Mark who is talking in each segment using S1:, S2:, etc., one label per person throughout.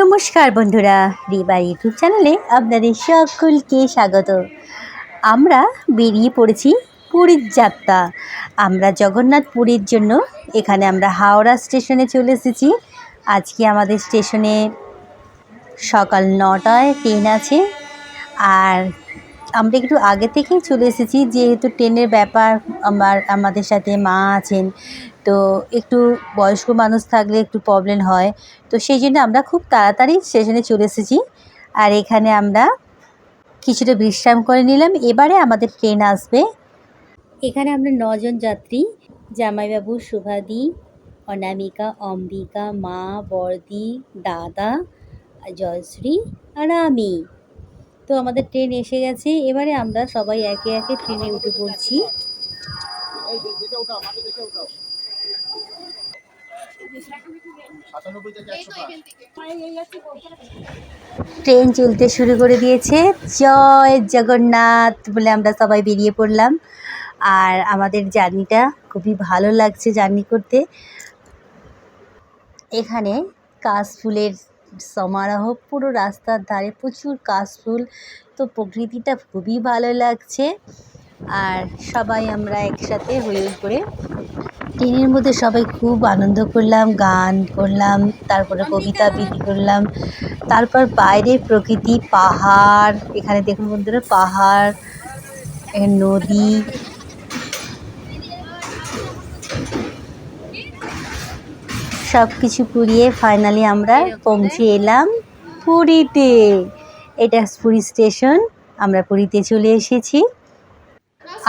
S1: নমস্কার বন্ধুরা রিবার ইউটিউব চ্যানেলে আপনাদের সকলকে স্বাগত। আমরা বেরিয়ে পড়েছি পুরীর যাত্রা। আমরা জগন্নাথ পুরীর জন্য এখানে আমরা হাওড়া স্টেশনে চলে এসেছি। আজকে আমাদের স্টেশনে সকাল নটায় ট্রেন আছে। আর আমরা একটু আগে থেকেই চলে এসেছি, যেহেতু ট্রেনের ব্যাপার, আমার, আমাদের সাথে মা আছেন। তো একটু বয়স্ক মানুষ থাকলে একটু প্রবলেম হয়। তো সেই জন্য আমরা খুব তাড়াতাড়ি স্টেশনে চলে এসেছি। আর এখানে আমরা কিছুটা বিশ্রাম করে নিলাম। এবারে আমাদের ট্রেন আসবে। এখানে আমরা নজন যাত্রী। জামাইবাবু শুভাদি অনামিকা, অম্বিকা, মা বর্দি দাদা, জয়শ্রী আর আমি। তো আমাদের ট্রেন এসে গেছে। এবারে আমরা সবাই একে একে ট্রেনে উঠে পড়ছি। ট্রেন চলতে শুরু করে দিয়েছে। জয় জগন্নাথ বলে আমরা সবাই বেরিয়ে পড়লাম। আর আমাদের জার্নিটা খুবই ভালো লাগছে জার্নি করতে। এখানে কাশফুলের সমারোহ, পুরো রাস্তার ধারে প্রচুর কাশফুল। তো প্রকৃতিটা খুবই ভালো লাগছে। আর সবাই আমরা একসাথে হয়ে করে ট্রেনের মধ্যে সবাই খুব আনন্দ করলাম, গান করলাম, তারপরে কবিতা আবৃত্তি করলাম। তারপর বাইরে প্রকৃতি, পাহাড়, এখানে দেখুন বন্ধুরা, পাহাড় এ নদী। সব কিছু পুড়িয়ে ফাইনালি আমরা পৌঁছে এলাম পুরীতে। এটা পুরী স্টেশন আমরা পুরীতে চলে এসেছি।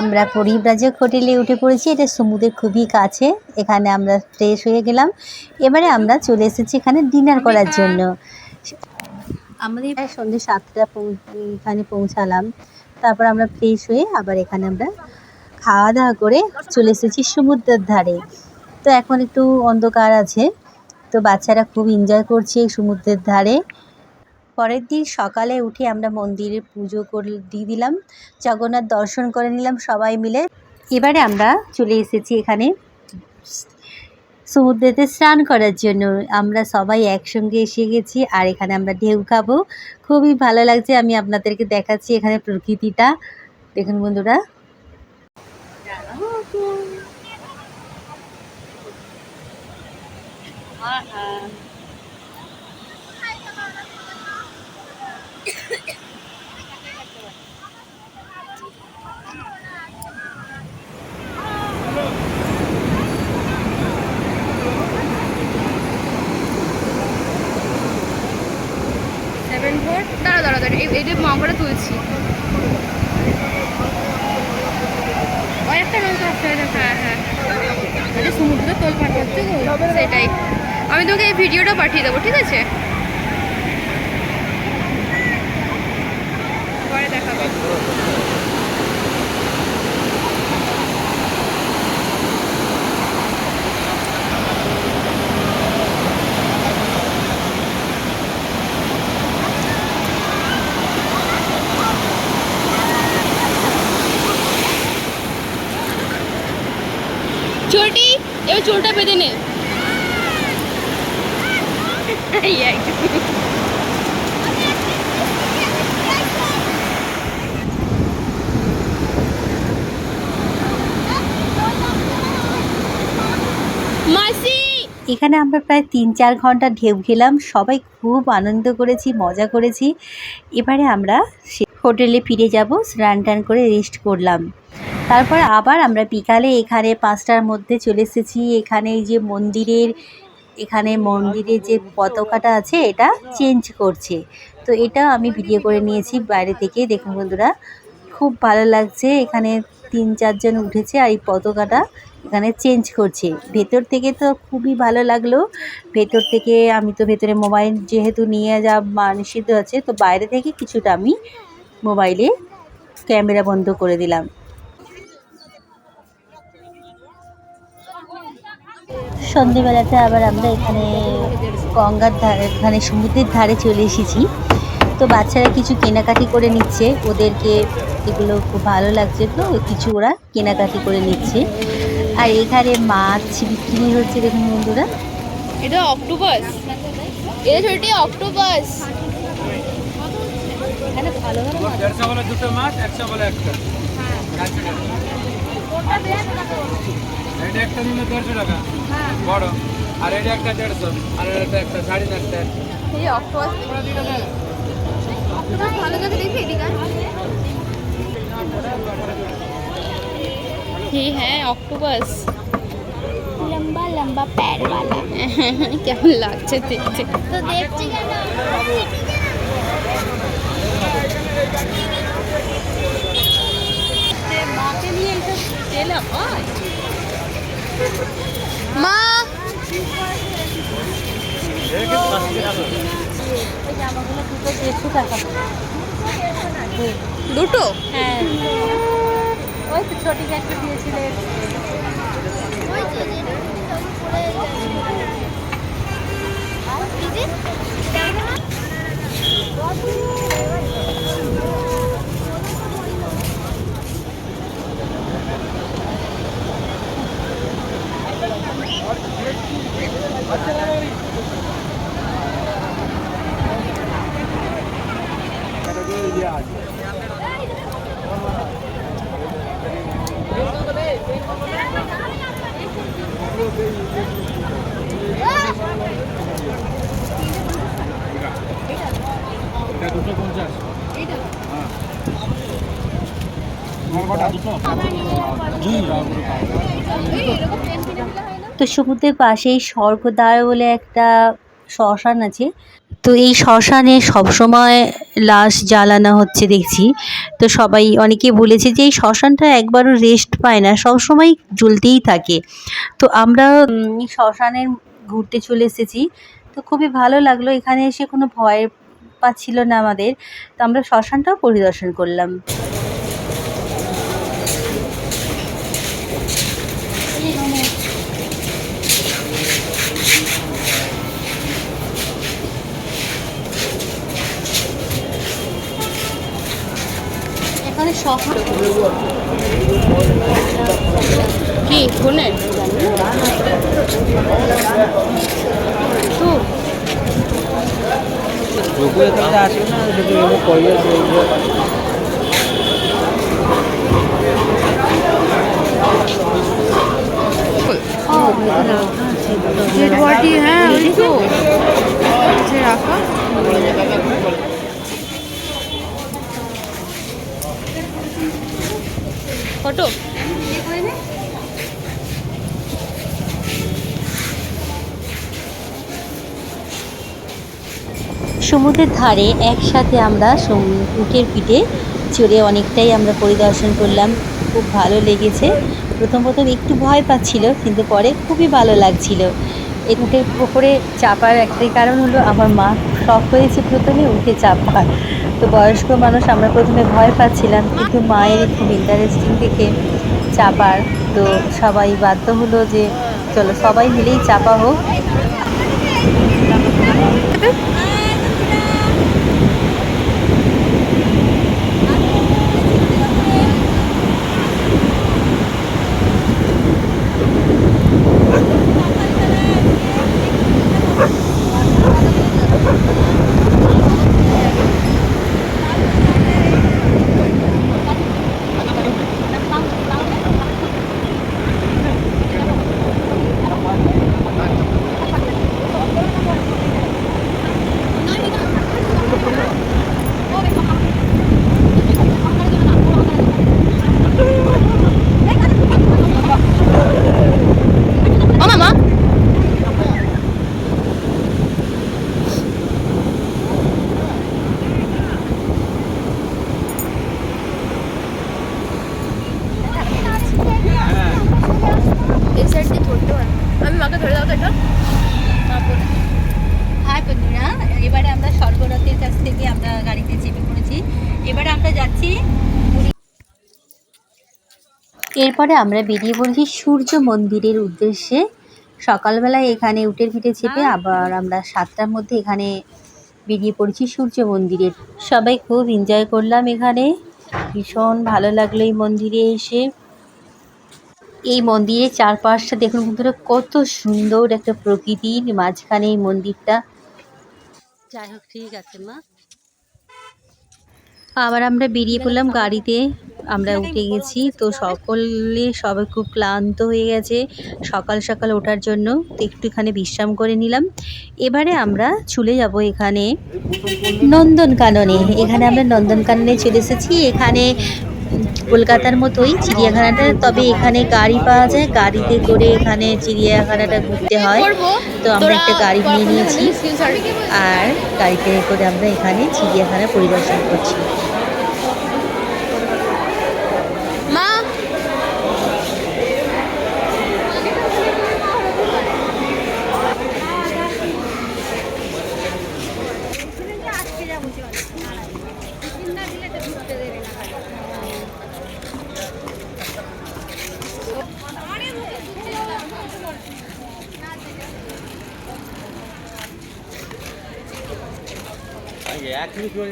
S1: আমরা পরিব্রাজক হোটেলে উঠে পড়েছি। এটা সমুদ্রের খুবই কাছে। এখানে আমরা ফ্রেশ হয়ে গেলাম। এবারে আমরা চলে এসেছি এখানে ডিনার করার জন্য। আমাদের প্রায় সন্ধ্যে সাতটা এখানে পৌঁছালাম। তারপর আমরা ফ্রেশ হয়ে আবার এখানে আমরা খাওয়া দাওয়া করে চলে এসেছি সমুদ্রের ধারে। তো এখন একটু অন্ধকার আছে। তো বাচ্চারা খুব এনজয় করছে সমুদ্রের ধারে। পরের দিন সকালে উঠে আমরা মন্দিরে পুজো করে, দিয়ে দিলাম। জগন্নাথ দর্শন করে নিলাম সবাই মিলে। এবারে আমরা চলে এসেছি এখানে। সমুদ্রেতে স্নান করার জন্য। আমরা সবাই একসঙ্গে এসে গেছি আর এখানে আমরা ঢেউ খাব। খুবই ভালো লাগছে। আমি আপনাদেরকে দেখাচ্ছি এখানে প্রকৃতিটা। দেখুন বন্ধুরা।
S2: সেভেন ফোর দাঁড়া দাঁড়া তুলছি। একটা নৌকা হ্যাঁ হ্যাঁ সেটাই। আমি তোকে এই ভিডিওটা পাঠিয়ে দেবো, ঠিক আছে পরে দেখাবো চোরটি এবার চোরটা বেঁধে নে এই একদম। মাসি
S1: এখানে আমরা প্রায় তিন চার ঘণ্টা ঢেউ খেলাম, সবাই খুব আনন্দ করেছি, মজা করেছি। এবারে আমরা হোটেলে ফিরে যাব, স্নান টান করে রেস্ট করলাম। তারপর আবার আমরা বিকালে এখানে পাঁচটার মধ্যে চলে এসেছি। এখানে যে মন্দিরের, এখানে মন্দিরের যে পতাকাটা আছে, এটা চেঞ্জ করছে। তো এটা আমি ভিডিও করে নিয়েছি বাইরে থেকে, দেখুন বন্ধুরা, খুব ভালো লাগছে। এখানে তিন চারজন উঠেছে আর এই পতাকাটা এখানে চেঞ্জ করছে। ভেতর থেকে তো খুবই ভালো লাগল। ভেতর থেকে আমি তো ভেতরে মোবাইল যেহেতু নিয়ে যা নিষিদ্ধ আছে, তো বাইরে থেকে কিছুটা আমি মোবাইলে ক্যামেরা বন্ধ করে দিলাম। সন্ধেবেলাতে আবার আমরা এখানে গঙ্গার ধারে এখানে সমুদ্রের ধারে চলে এসেছি। তো বাচ্চারা কিছু কেনাকাটি করে নিচ্ছে। ওদেরকে এগুলো খুব ভালো লাগছে তো কিছু ওরা কেনাকাটি করে নিচ্ছে। আর এখানে মাছ বিক্রি হচ্ছে দেখুন বন্ধুরা।
S2: এটা অক্টোপাস। এটা ছোটি অক্টোপাস।
S1: এখানে ভালো ভালো
S3: দেড়শো বলে দুটো মাছ একশো বলে একটা। এটা একটা নিলে দেড়শো টাকা। বড়। আর এটা একটা দেড়শো। আর এটা একটা সাড়ে
S2: এই অক্টোপাস। অক্টোপাস ভালো করে দেখি এদিকে ये है ऑक्टोपस लंबा लंबा पैर वाला কেমন লাগছে দেখতে তো দেখছি কেন
S1: মাকে নিয়ে এইসব এলাম হয়
S2: মা
S1: এই জামাগুলো দুটো দেড়শো টাকা।
S2: দুটো?
S1: হ্যাঁ। ওই তো ছোটি একটা দিয়েছিলে
S3: দুশো পঞ্চাশ হ্যাঁ তোমার কটা দুটো
S1: তো সমুদ্রের পাশেই স্বর্গদ্বার বলে একটা শ্মশান আছে। তো এই শ্মশানে সবসময় লাশ জ্বালানো হচ্ছে দেখছি। তো সবাই অনেকে বলেছে যে এই শ্মশানটা একবারও রেস্ট পায় না, সবসময় জ্বলতেই থাকে। তো আমরা শ্মশানের ঘুরতে চলে এসেছি। তো খুবই ভালো লাগল, এখানে এসে কোনো ভয় পাচ্ছিল না আমাদের। তো আমরা শ্মশানটাও পরিদর্শন করলাম। শ্মশান
S2: কি
S3: দুপুরে আসবে না
S2: হ্যাঁ ওই তো। আছে রাখা। ফটো?
S1: সমুদ্রের ধারে একসাথে আমরা সম- উটের পিঠে চড়ে অনেকটাই আমরা পরিদর্শন করলাম। খুব ভালো লেগেছে। প্রথম প্রথম একটু ভয় পাচ্ছিল, কিন্তু পরে খুবই ভালো লাগছিল। এই উটের ওপরে চাপার একটাই কারণ হলো, আমার মা শখ হয়েছে প্রথমে উঠে চাপার তো বয়স্ক মানুষ আমরা প্রথমে ভয় পাচ্ছিলাম, কিন্তু মায়ের খুব ইন্টারেস্টিং দেখে চাপার। তো সবাই বাধ্য হলো যে চলো সবাই মিলেই চাপা হোক
S2: ও মামা এই সাইডটি ধরতে হয় আমি মাকে ধরে দাও তো এটা
S1: হাই বন্ধুরা এবারে আমরা স্বর্গরথের কাছ থেকে আমরা গাড়িতে চেপে পড়েছি এবারে আমরা যাচ্ছি পুরী। এরপরে আমরা বেরিয়ে পড়েছি সূর্য মন্দিরের উদ্দেশ্যে। সকালবেলায় এখানে উটের পিঠে চেপে আবার আমরা সাতটার মধ্যে এখানে বেরিয়ে পড়েছি সূর্য মন্দিরের। সবাই খুব এনজয় করলাম এখানে। ভীষণ ভালো লাগল এই মন্দিরে এসে। এই মন্দিরের চারপাশটা দেখুন বন্ধুরা, কত সুন্দর একটা প্রকৃতির মাঝখানে এই মন্দিরটা। যাই হোক, ঠিক আছে মা। আবার আমরা বেরিয়ে পড়লাম গাড়িতে। আমরা উঠে গেছি তো সকলে সবাই খুব ক্লান্ত হয়ে গেছে। সকাল সকাল ওঠার জন্য তো একটুখানি বিশ্রাম করে নিলাম। এবারে আমরা চলে যাব এখানে নন্দনকাননে। এখানে আমরা নন্দনকাননে চলে এসেছি। এখানে কলকাতার মতোই চিড়িয়াখানাটা তবে এখানে গাড়ি পাওয়া যায়। গাড়িতে করে এখানে চিড়িয়াখানাটা ঘুরতে হয়। তো আমরা একটা গাড়ি নিয়ে নিয়েছি। আর গাড়িতে করে আমরা এখানে চিড়িয়াখানা পরিদর্শন করছি
S2: মা
S3: এক মিনিট হয়ে যাবে কিন্তু বাকি সমস্যা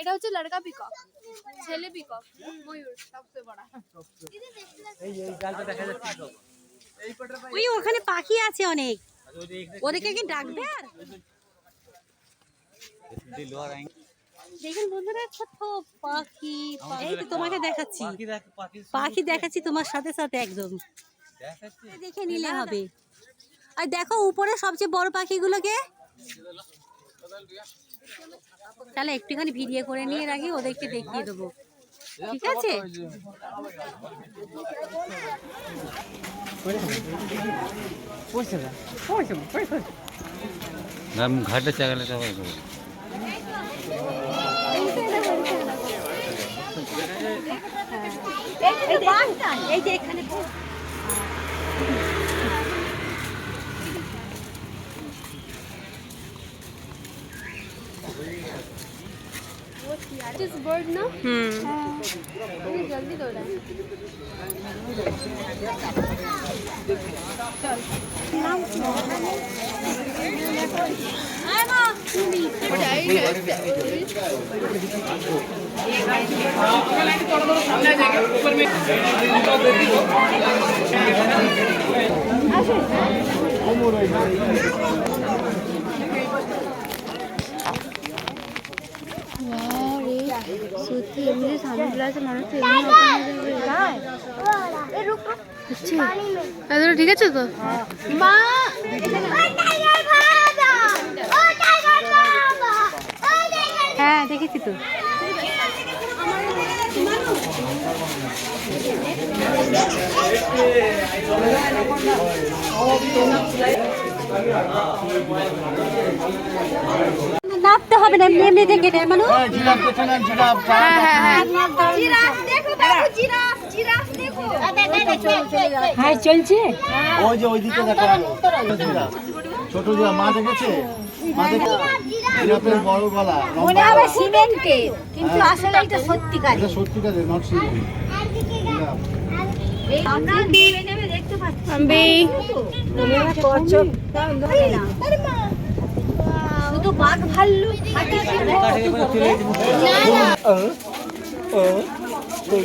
S2: এটা হচ্ছে লড়কা লড়কা পিকক ছেলে পিকক ময়ূর সবচেয়ে বড়।
S3: এই এই জালটা দেখা যাচ্ছে
S1: ওই ওখানে পাখি আছে অনেক।
S3: এখানে
S1: ওদেরকে কি ডাকবে আর? দেখুন বন্ধুরা কত পাখি এই তো তোমাকে দেখাচ্ছি।
S3: পাখি দেখ পাখি
S1: পাখি দেখাচ্ছি তোমার সাথে সাথে একদম। দেখে নিলে হবে। আর দেখো উপরে সবচেয়ে বড় পাখিগুলোকে। তাহলে একটুখানি ভিডিও করে নিয়ে রাখি ওদেরকে দেখিয়ে দেবো। ঠিক আছে?
S3: ঘাটে চাগালে সবাই
S1: এই যে এখানে।
S2: जिस बर्ड ना
S1: হুম
S2: ये जल्दी दो रहा সত্যি এমনি মানুষ এমনি ঠিক আছে তো মা
S1: হ্যাঁ দেখেছি তো। নাপতে হবে না এমনি এমনি দেখে নেয় মানুষ
S2: হ্যাঁ হ্যাঁ হ্যাঁ
S1: হ্যাঁ। চলছে।
S4: ওই যে ওইদিকে দেখা ছোট মা দেখেছে? মা বড় গলা
S1: মনে হবে। সিমেন্টের কিন্তু আসলে এটা সত্যিকার
S4: এটা সত্যিকারের নট সিল্কি
S1: আমরা নেমে নেমে দেখতে পাচ্ছি
S2: আমি
S1: শুধু বাঘ ভাল্লুক হাতি সিংহ করবে।
S2: এই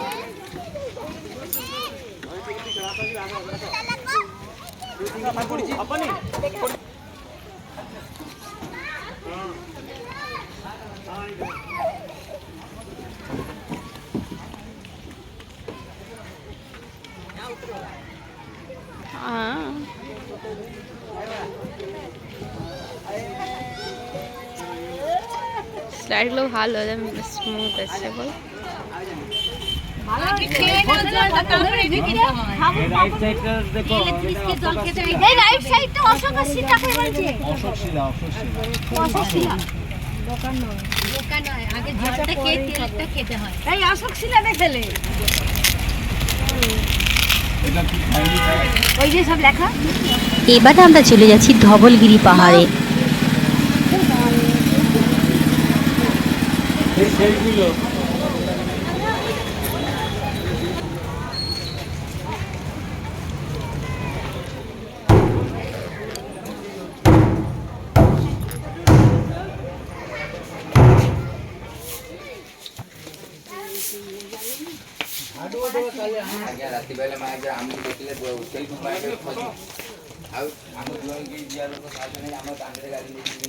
S2: স্লাইডগুলো ভালো স্মুথ আছে বল।
S1: এবারে আমরা চলে যাচ্ছি ধবলগিরি পাহাড়ে।
S3: সেইগুলো
S5: ଆଜ୍ଞା ରାତି ପାଇଲେ ମା ଆଜ୍ଞା ଆମକୁ ଦେଖିଲେ ସେଇଠୁ ମାଇଲେ ଖୋଜି ଆଉ ଆମ ଦୁଆର ଯିବା ଲୋକ ସାହାଯ୍ୟ ନାହିଁ ଆମ ଦାଣ୍ଡରେ ଗାଡ଼ି ନେଇକି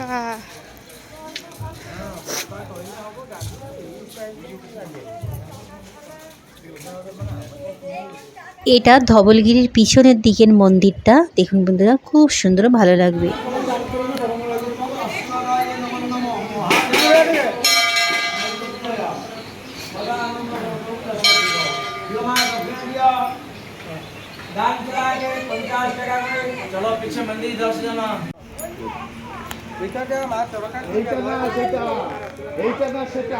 S2: হ্যাঁ
S1: এটা ধবলগিরির পিছনের দিকের মন্দিরটা। দেখুন বন্ধুরা, খুব সুন্দর ভালো লাগবে।
S4: এইটা না সেটা এইটা না, সেটা।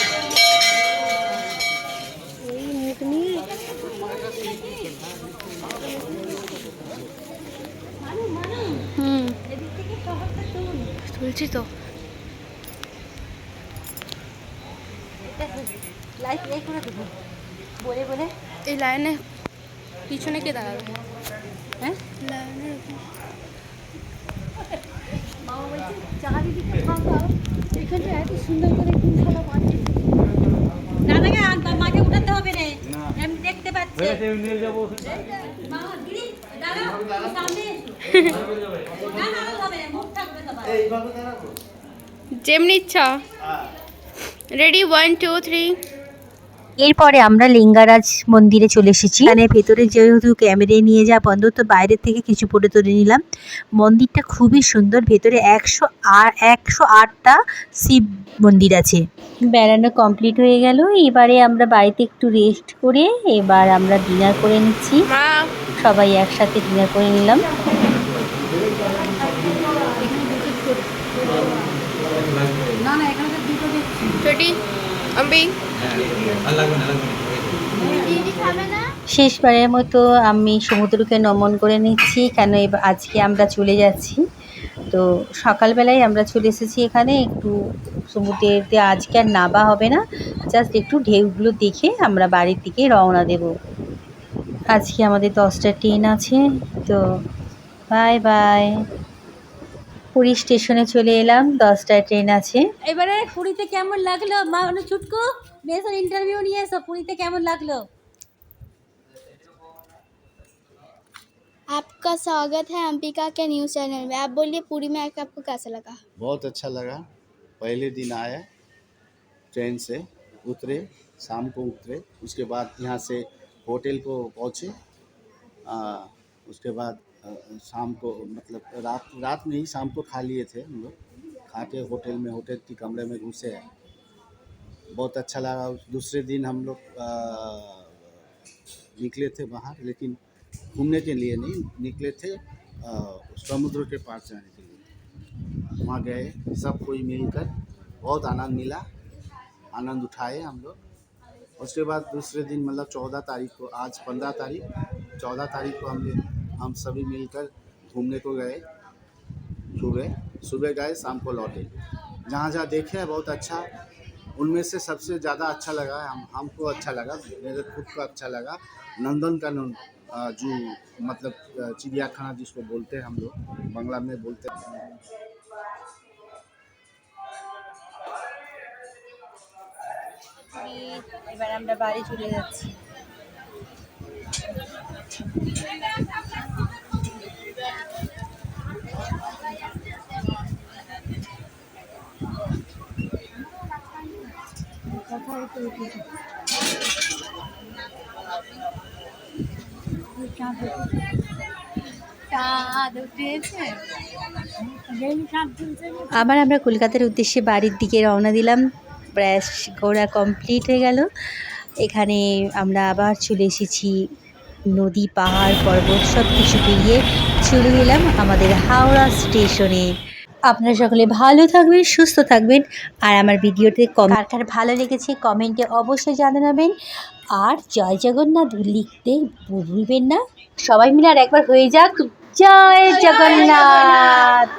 S2: তুলছি তো।
S1: বলে বলে।
S2: এই লাইনে পিছনে কে দাঁড়াবে?
S1: হ্যাঁ?
S2: লাইনের
S1: দাদাকে মাকে উঠাতে হবে রে আমি দেখতে পাচ্ছি।
S4: দাঁড়াবো
S2: যেমনি ইচ্ছা রেডি ওয়ান টু থ্রি
S1: এরপরে আমরা লিঙ্গারাজ মন্দিরে চলে এসেছি। এখানে ভেতরে যেহেতু ক্যামেরে নিয়ে যাওয়া বন্ধ তো বাইরের থেকে কিছু ফটো তুলে নিলাম। মন্দিরটা খুবই সুন্দর ভেতরে একশো আর একশো আটটা শিব মন্দির আছে। বেড়ানো কমপ্লিট হয়ে গেল। এবারে আমরা বাড়িতে একটু রেস্ট করে এবার আমরা ডিনার করে নিচ্ছি। সবাই একসাথে ডিনার করে নিলাম।
S2: রেডি
S1: শেষবারের মতো আমি সমুদ্রকে নমন করে নিচ্ছি, কেন এবার আজকে আমরা চলে যাচ্ছি। তো সকালবেলায় আমরা চলে এসেছি এখানে, একটু সমুদ্রেতে আজকে আর নাবা হবে না। জাস্ট একটু ঢেউগুলো দেখে আমরা বাড়ির দিকে রওনা দেব। আজকে আমাদের দশটা ট্রেন আছে, তো বাই বাই। পুরী স্টেশনে চলে এলাম দশটায় ট্রেন আছে এবারে পুরীতে কেমন লাগলো মা মানে ছুটকু বেসর ইন্টারভিউ নিয়ে এসো পুরীতে কেমন লাগলো
S6: आपका स्वागत है अंबिका के न्यूज़ चैनल में आप बोलिए पूरी में आकर आपको कैसा लगा
S4: बहुत अच्छा लगा पहले दिन आए ट्रेन से उतरे शाम को उतरे उसके बाद यहाँ से होटल को पहुँचे आ, उसके बाद आ, शाम को मतलब रात रात में ही शाम को खा लिए थे हम लोग। खा के होटल में, होटल के कमरे में घुसे। बहुत अच्छा लगा। दूसरे दिन हम लोग निकले थे बाहर, लेकिन घूमने के लिए नहीं, निकले थे समुद्र के पार जाने के लिए। वहाँ गए, सब कोई मिलकर बहुत आनंद मिला, आनंद उठाए हम लोग। उसके बाद दूसरे दिन मतलब चौदह तारीख को, आज पंद्रह तारीख, चौदह तारीख को हम हम सभी मिलकर घूमने को गए सुबह सुबह गए शाम को लौटे जहाँ जहाँ देखे हैं बहुत अच्छा उनमें से सबसे ज़्यादा अच्छा लगा हम हमको अच्छा लगा मेरे खुद को अच्छा लगा नंदन का जू मतलब अ, चिड़ियाखाना जिसको बोलते हैं हम लोग बांग्ला में बोलते हैं
S1: এবার আমরা বাড়ি চলে যাচ্ছি আবার আমরা কলকাতার উদ্দেশ্যে বাড়ির দিকে রওনা দিলাম। ব্যাস, ঘোরা কমপ্লিট হয়ে গেল। এখানে আমরা আবার চলে এসেছি নদী, পাহাড়, পর্বত সব কিছু পেরিয়ে চলে গেলাম আমাদের হাওড়া স্টেশনে। আপনারা সকলে ভালো থাকবেন, সুস্থ থাকবেন, আর আমার ভিডিওতে কার কার ভালো লেগেছে কমেন্টে অবশ্যই জানাবেন। আর জয় জগন্নাথ লিখতে ভুলবেন না। সবাই মিলে আর একবার হয়ে যাক। জয় জগন্নাথ!